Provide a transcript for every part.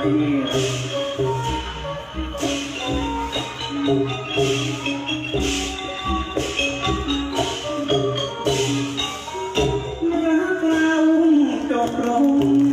รักเราจบลง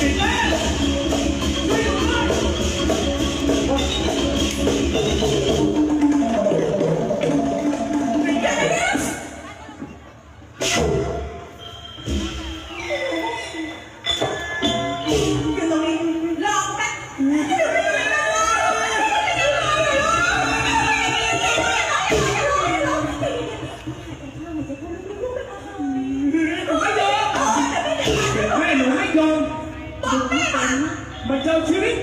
ปิดแล้ว ชีวิต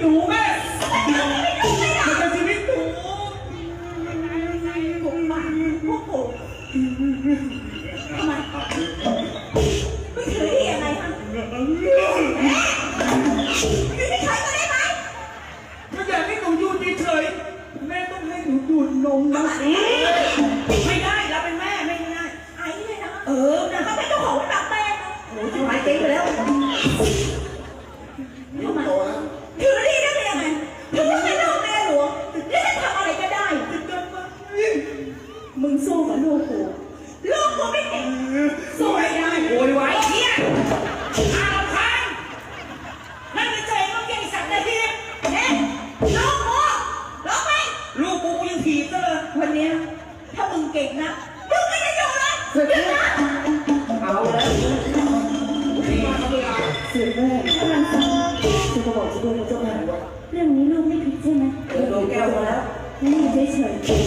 แล้วนี่งเฉยๆสิ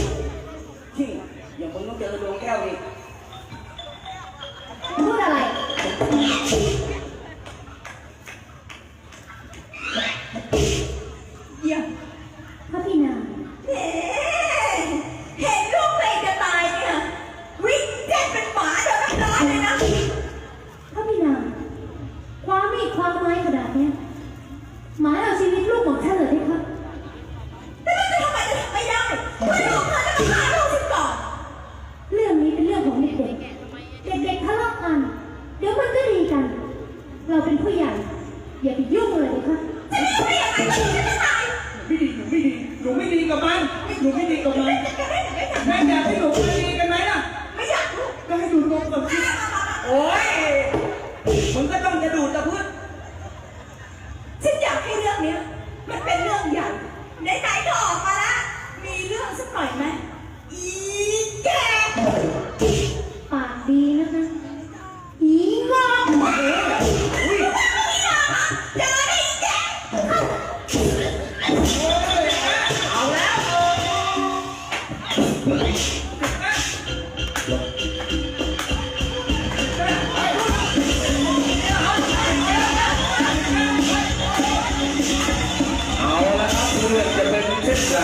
ที่อย่างมึงต้องเจอดวงแก้วอีกพูดอะไร เยี่ยมพระพี่นาเอ๊ะเห็นลูกเพลงจะตายเนี่ยวิ่งแต้นเป็นหมาเดินน้ำตาเลยนะพระพี่นาความมีความไม้ขนาดเนี้ย ด็กๆ เด็กๆทะเลาะกัน เดี๋ยวมันก็ดีกัน เราเป็นผู้ใหญ่ อย่าไปยุ่งเลยค่ะจะไม่คุยกับมันจะไม่ตายไม่ดีหนูไม่ดีหนูไม่ดีกับมันหนูไม่ดีกับมันแม่แยากให้หนูคุยดีกันไหมล่ะ ไม่อยากลูกก็ให้หนูลงกับพี่โอ้ยมันก็ต้องจะดูดตะพื้นฉันอยากให้เรื่องนี้ย มันเป็นเรื่องใหญ่ไหนๆก็ออกมาละมีเรื่องสักหน่อยไหม เช่จไร